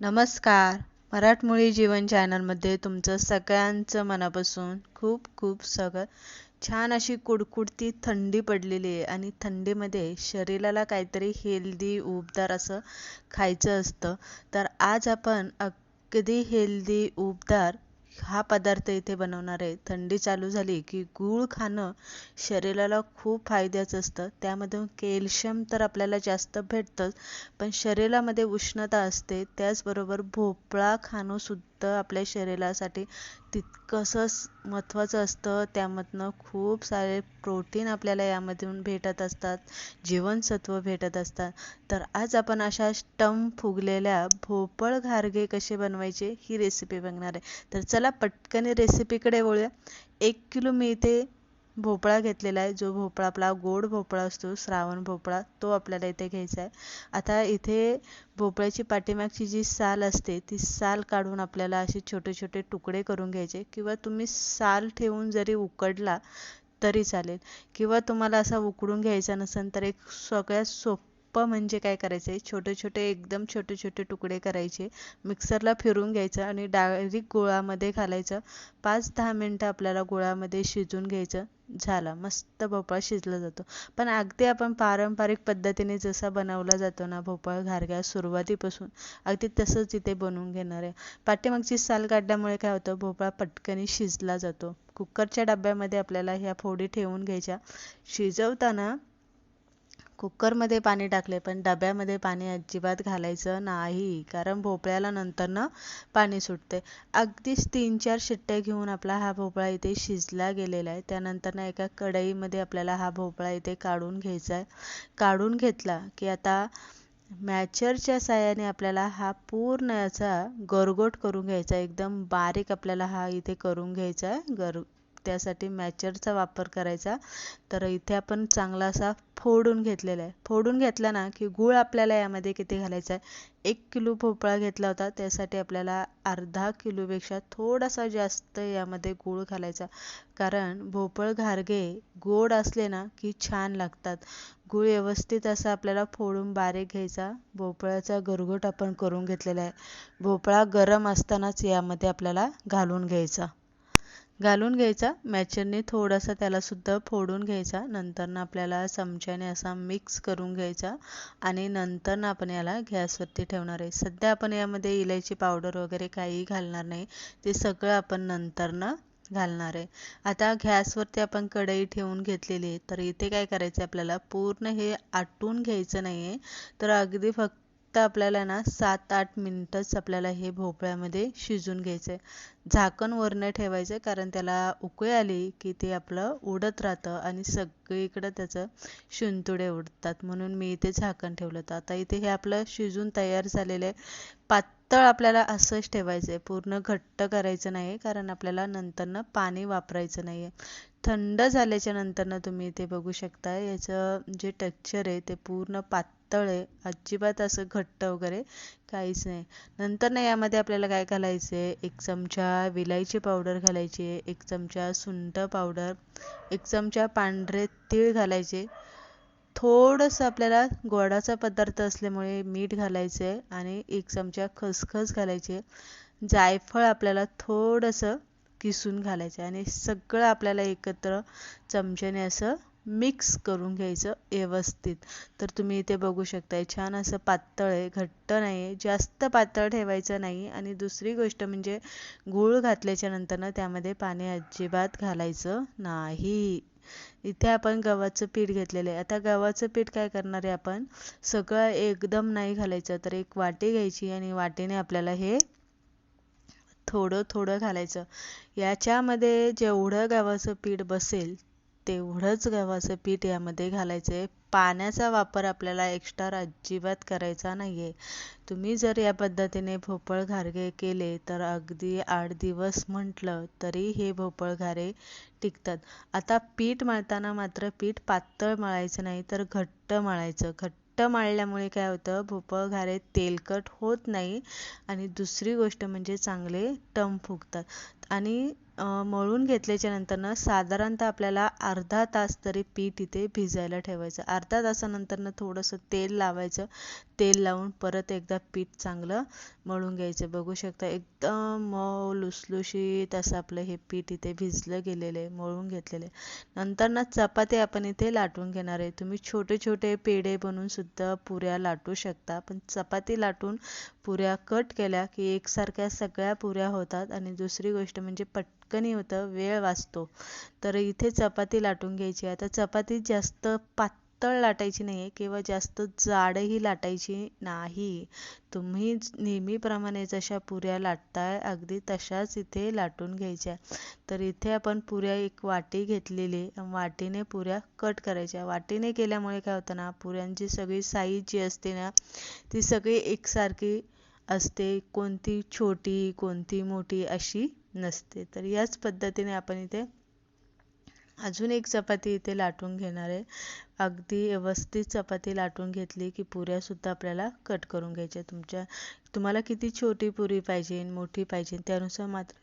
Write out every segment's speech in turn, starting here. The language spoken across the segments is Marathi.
नमस्कार. मराठमोळी जीवन चॅनलमध्ये तुमचं सगळ्यांचं मनापासून खूप खूप सगळं छान अशी कुडकुडती थंडी पडलेली आहे आणि थंडीमध्ये शरीराला काहीतरी हेल्दी उबदार असं खायचं असतं. तर आज आपण अगदी हेल्दी उबदार हा पदार्थ इथे बनवणार आहे. थंडी चालू झाली की गूळ खाणं शरीराला खूप फायद्याचं असतं. त्यामधून कॅल्शियम तर आपल्याला जास्त भेटतंच पण शरीरामध्ये उष्णता असते. त्याचबरोबर भोपळा खाणंसुद्धा आपल्या शरीरासाठी तितकंसंच महत्त्वाचं असतं. त्यामधनं खूप सारे प्रोटीन आपल्याला यामधून भेटत असतात. जीवनसत्व भेटत असतात. तर आज आपण अशा स्टम फुगलेल्या भोपळ घारगे कसे बनवायचे ही रेसिपी बघणार आहे. तर चला पटकन रेसिपीकडे वळूया. एक किलो मी इथे भोपळा घेतलेला आहे. जो भोपळा आपला गोड भोपळा असतो श्रावण भोपळा तो आपल्याला इथे घ्यायचा आहे. आता इथे भोपळ्याची पाठीमागची जी साल असते ती साल काढून आपल्याला असे छोटे छोटे तुकडे करून घ्यायचे. किंवा तुम्ही साल ठेवून जरी उकडला तरी चालेल. किंवा तुम्हाला असा उकडून घ्यायचा नसेल तर एक सगळ्यात सोप म्हणजे काय करायचं छोटे छोटे एकदम छोटे छोटे तुकडे करायचे. मिक्सरला फिरून घ्यायचं आणि डायरेक्ट गुळामध्ये घालायचं. पाच दहा मिनटं आपल्याला गुळामध्ये शिजून घ्यायचं. झाला. मस्त भोपळा शिजला जातो. पण अगदी आपण पारंपरिक पद्धतीने जसा बनवला जातो ना भोपळा घारग्या सुरुवातीपासून अगदी तसंच इथे बनवून घेणार आहे. पाठीमागची साल काढल्यामुळे काय होतं? भोपळा पटकनी शिजला जातो. कुकरच्या डब्यामध्ये आपल्याला ह्या फोडी ठेवून घ्यायच्या. शिजवताना कुकरमध्ये पाणी टाकले पण डब्यामध्ये पाणी अजिबात घालायचं नाही. कारण भोपळ्याला नंतरनं पाणी सुटते अगदीच तीन चार शिट्ट्या घेऊन आपला हा भोपळा इथे शिजला गेलेला आहे. त्यानंतर एका कढईमध्ये आपल्याला हा भोपळा इथे काढून घ्यायचा आहे. काढून घेतला की आता मॅचरच्या साह्याने आपल्याला हा पूर्ण याचा गरगोट करून घ्यायचा एकदम बारीक आपल्याला हा इथे करून घ्यायचा आहे. गर त्यासाठी मॅचरचा वापर करायचा. तर इथे आपण चांगला असा फोडून घेतलेला आहे. फोडून घेतला ना की गूळ आपल्याला यामध्ये किती घालायचा आहे? एक किलो भोपळा घेतला होता. त्यासाठी आपल्याला अर्धा किलोपेक्षा थोडासा जास्त यामध्ये गूळ घालायचा. कारण भोपळ घारगे गोड असले ना की छान लागतात. गूळ व्यवस्थित असा आपल्याला फोडून बारीक घ्यायचा. भोपळ्याचा गरगोट आपण करून घेतलेला आहे. भोपळा गरम असतानाच यामध्ये आपल्याला घालून घ्यायचा. घालून घ्यायचा मॅचरने थोडासा त्यालासुद्धा फोडून घ्यायचा नंतरनं आपल्याला चमच्याने असा मिक्स करून घ्यायचा आणि नंतरनं आपण याला गॅसवरती ठेवणार आहे. सध्या आपण यामध्ये इलायची पावडर वगैरे काहीही घालणार नाही ते सगळं आपण नंतरनं घालणार आहे. आता गॅसवरती आपण कढई ठेवून घेतलेली आहे तर इथे काय करायचं आपल्याला? पूर्ण हे आटून घ्यायचं नाही आहे तर अगदी फक्त फक्त आपल्याला ना सात आठ मिनटंच आपल्याला हे भोपळ्यामध्ये शिजून घ्यायचं आहे झाकण वरनं ठेवायचं कारण त्याला उकळी आली की ते आपलं उडत राहतं आणि सगळीकडं त्याचं शिंतुडे उडतात. म्हणून मी इथे झाकण ठेवलं होतं. आता इथे हे आपलं शिजून तयार झालेलं आहे. पातळ आपल्याला असंच ठेवायचं आहे पूर्ण घट्ट करायचं नाही कारण आपल्याला नंतरनं पाणी वापरायचं नाही आहे थंड झाल्याच्या नंतरनं तुम्ही इथे बघू शकता. याचं जे टेक्स्चर आहे ते पूर्ण पातळ आहे. अजिबात असं घट्ट वगैरे काहीच नाही. नंतर ना यामध्ये आपल्याला काय घालायचं आहे एक चमचा विलायची पावडर घालायची आहे एक चमचा सुंठ पावडर एक चमचा पांढरे तीळ घालायचे. थोडंसं आपल्याला गोडाचा पदार्थ असल्यामुळे मीठ घालायचं आहे आणि एक चमचा खसखस घालायची जायफळ आपल्याला थोडंसं किसून घालायचं आणि सगळं आपल्याला एकत्र चमच्याने असं मिक्स करून घ्यायचं व्यवस्थित. तर तुम्ही इथे बघू शकताय छान असं पातळ आहे घट्ट नाही आहे जास्त पातळ ठेवायचं नाही. आणि दुसरी गोष्ट म्हणजे गूळ घातल्याच्या नंतरनं त्यामध्ये पाणी अजिबात घालायचं नाही. इथे आपण गव्हाचं पीठ घेतलेलं आहे. आता गव्हाचं पीठ काय करणार आहे आपण? सगळं एकदम नाही घालायचं तर एक वाटी घ्यायची आणि वाटीने आपल्याला हे थोडं थोडं घालायचं. याच्यामध्ये जेवढं गव्हाचं पीठ बसेल तेवढंच गव्हाचं पीठ यामध्ये घालायचं आहे पाण्याचा वापर आपल्याला एक्स्ट्रा अजिबात करायचा नाही आहे तुम्ही जर या पद्धतीने भोपळ घारगे केले तर अगदी आठ दिवस म्हटलं तरी हे भोपळ घारे टिकतात. आता पीठ मळताना मात्र पीठ पातळ मळायचं नाही तर घट्ट मळायचं. घट्ट माळल्यामुळे काय होतं भोपळ घारे तेलकट होत नाही आणि दुसरी गोष्ट म्हणजे चांगले टम फुगतात. आणि मळून घेतल्याच्या नंतरनं साधारणतः आपल्याला अर्धा तास तरी पीठ इथे भिजायला ठेवायचं. अर्धा तासानंतरनं थोडंसं तेल लावायचं. तेल लावून परत एकदा पीठ चांगलं मळून घ्यायचं. बघू शकता एकदम मऊ लुसलुशीत असं आपलं हे पीठ इथे भिजलं गेलेलं आहे मळून घेतलेलं आहे. नंतर ना चपाती आपण इथे लाटून घेणार आहे. तुम्ही छोटे छोटे पेढे बनवून सुद्धा पुऱ्या लाटू शकता. पण चपाती लाटून पुऱ्या कट केल्या की एकसारख्या सगळ्या पुऱ्या होतात. आणि दुसरी गोष्ट म्हणजे पट पटकनी होतं वेळ वाचतो. तर इथे चपाती लाटून घ्यायची. आता चपाती जास्त पातळ लाटायची नाही आहे किंवा जास्त जाडही लाटायची नाही. तुम्ही नेहमीप्रमाणे जशा पुऱ्या लाटताय अगदी तशाच इथे लाटून घ्यायच्या. तर इथे आपण पुऱ्या एक वाटी घेतलेली वाटीने पुऱ्या कट करायच्या. वाटीने केल्यामुळे काय होतं ना पुऱ्यांची सगळी साईज जी असते ना ती सगळी एकसारखी असते. कोणती छोटी कोणती मोठी अशी नसते. तर याच पद्धतीने आपण इथे अजून एक चपाती इथे लाटून घेणार आहे. अगदी व्यवस्थित चपाती लाटून घेतली की पुऱ्यासुद्धा आपल्याला कट करून घ्यायच्या तुमच्या. तुम्हाला किती छोटी पुरी पाहिजे मोठी पाहिजे त्यानुसार मात्र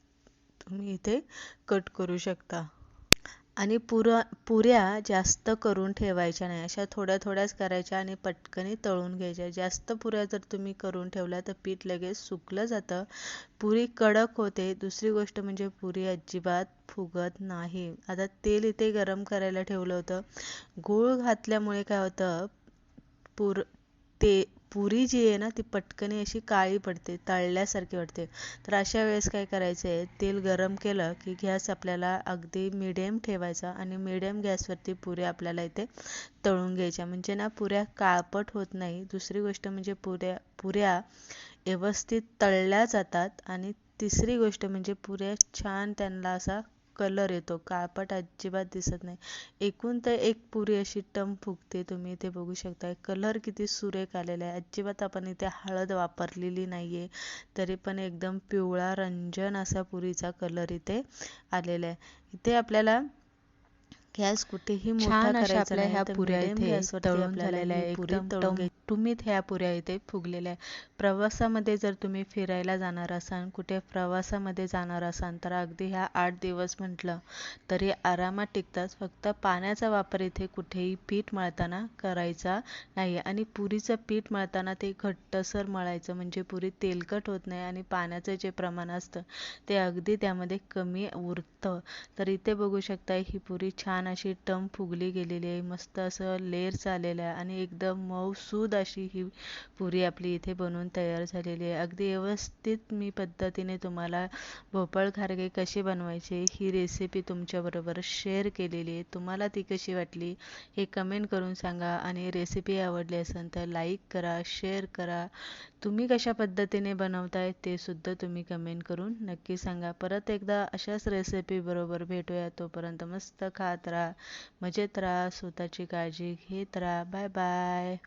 तुम्ही इथे कट करू शकता. आणि पुरा पुऱ्या जास्त करून ठेवायच्या नाही. अशा थोड्या थोड्याच करायच्या आणि पटकनी तळून घ्यायच्या. जास्त पुऱ्या जर तुम्ही करून ठेवल्या तर पीठ लगेच सुकलं जातं. पुरी कडक होते. दुसरी गोष्ट म्हणजे पुरी अजिबात फुगत नाही. आता तेल इथे गरम करायला ठेवलं होतं. गूळ घातल्यामुळे काय होतं? पुर ते पुरी जी आहे ना ती पटकनी अशी काळी पडते तळल्यासारखी वाटते. तर अशा वेळेस काय करायचं आहे तेल गरम केलं की गॅस आपल्याला अगदी मिडियम ठेवायचा आणि मिडियम गॅसवरती पुऱ्या आपल्याला इथे तळून घ्यायच्या. म्हणजे ना पुऱ्या काळपट होत नाही. दुसरी गोष्ट म्हणजे पुऱ्या पुऱ्या व्यवस्थित तळल्या जातात आणि तिसरी गोष्ट म्हणजे पुऱ्या छान त्यांना असा कलर येतो. काळपट अजिबात दिसत नाही. एकूण तर एक पुरी अशी टम फुगते तुम्ही इथे बघू शकता कलर किती सुरेख आलेला आहे. अजिबात आपण इथे हळद वापरलेली नाही आहे तरी पण एकदम पिवळा रंजन असा पुरीचा कलर इथे आलेला आहे. इथे आपल्याला गॅस कुठेही मोठा करायचा नाही ह्या पुऱ्या इथे तळून झालेल्या आहे. एकदम तळून तुम्ही ह्या पुऱ्या इथे फुगलेल्या आहे प्रवासामध्ये जर तुम्ही फिरायला जाणार असाल कुठे प्रवासामध्ये जाणार असाल तर अगदी ह्या आठ दिवस म्हटलं तरी आरामात टिकतात. फक्त पाण्याचा वापर इथे कुठेही पीठ मळताना करायचा नाही आणि पुरीचं पीठ मळताना ते घट्टसर मळायचं म्हणजे पुरी तेलकट होत नाही आणि पाण्याचं जे प्रमाण असतं ते अगदी त्यामध्ये कमी उरतं. तर इथे बघू शकता ही पुरी छान अशी टम फुगली गेलेली आहे. मस्त असं लेअर आलेलं आहे आणि एकदम मऊसूद अशी ही पुरी आपली इथे बनवून तयार झालेली आहे. अगदी व्यवस्थित मी पद्धतीने तुम्हाला भोपळ खारगे कसे बनवायचे ही रेसिपी तुमच्याबरोबर शेअर केलेली आहे. तुम्हाला ती कशी वाटली हे कमेंट करून सांगा आणि रेसिपी आवडली असेल तर लाईक करा शेअर करा. तुम्ही कशा पद्धतीने बनवताय ते सुद्धा तुम्ही कमेंट करून नक्की सांगा. परत एकदा अशाच रेसिपी बरोबर भेटूया. तोपर्यंत मस्त खात राहा मजेत राहा स्वतःची काळजी घेत राहा. Bye bye